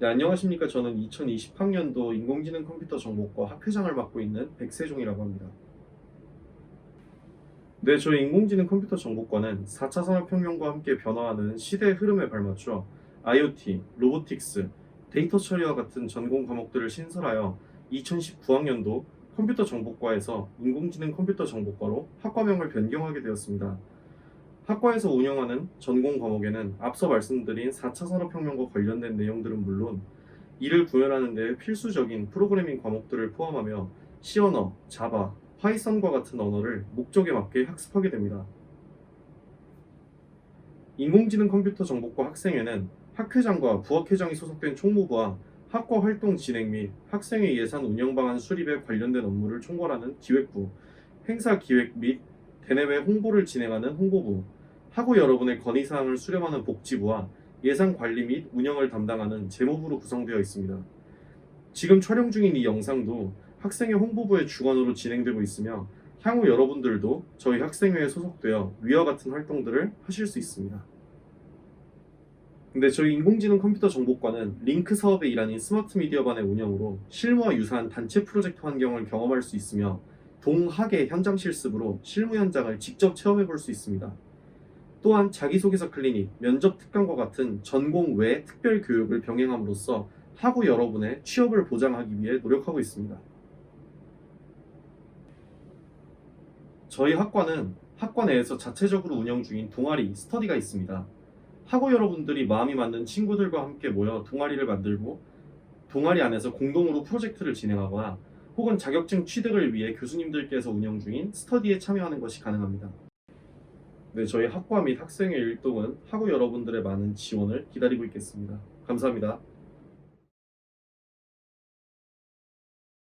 네, 안녕하십니까. 저는 2020학년도 인공지능 컴퓨터 정보과 학회장을 맡고 있는 백세종이라고 합니다. 네, 저희 인공지능 컴퓨터 정보과는 4차 산업혁명과 함께 변화하는 시대의 흐름에 발맞춰 IoT, 로보틱스, 데이터 처리와 같은 전공 과목들을 신설하여 2019학년도 컴퓨터 정보과에서 인공지능 컴퓨터 정보과로 학과명을 변경하게 되었습니다. 학과에서 운영하는 전공 과목에는 앞서 말씀드린 4차 산업혁명과 관련된 내용들은 물론 이를 구현하는 데 필수적인 프로그래밍 과목들을 포함하며 C언어, 자바, 파이썬과 같은 언어를 목적에 맞게 학습하게 됩니다. 인공지능 컴퓨터 정보과 학생회는 학회장과 부학회장이 소속된 총무부와 학과 활동 진행 및 학생회 예산 운영 방안 수립에 관련된 업무를 총괄하는 기획부, 행사 기획 및 대내외 홍보를 진행하는 홍보부, 학우 여러분의 건의사항을 수렴하는 복지부와 예산 관리 및 운영을 담당하는 재무부로 구성되어 있습니다. 지금 촬영 중인 이 영상도 학생회 홍보부의 주관으로 진행되고 있으며 향후 여러분들도 저희 학생회에 소속되어 위와 같은 활동들을 하실 수 있습니다. 근데 저희 인공지능 컴퓨터 정보과는 링크 사업의 일환인 스마트 미디어반의 운영으로 실무와 유사한 단체 프로젝트 환경을 경험할 수 있으며 동학의 현장 실습으로 실무 현장을 직접 체험해 볼 수 있습니다. 또한 자기소개서 클리닉, 면접 특강과 같은 전공 외 특별 교육을 병행함으로써 학우 여러분의 취업을 보장하기 위해 노력하고 있습니다. 저희 학과는 학과 내에서 자체적으로 운영 중인 동아리, 스터디가 있습니다. 학우 여러분들이 마음이 맞는 친구들과 함께 모여 동아리를 만들고 동아리 안에서 공동으로 프로젝트를 진행하거나 혹은 자격증 취득을 위해 교수님들께서 운영 중인 스터디에 참여하는 것이 가능합니다. 네, 저희 학과 및 학생회 일동은 학우 여러분들의 많은 지원을 기다리고 있겠습니다. 감사합니다.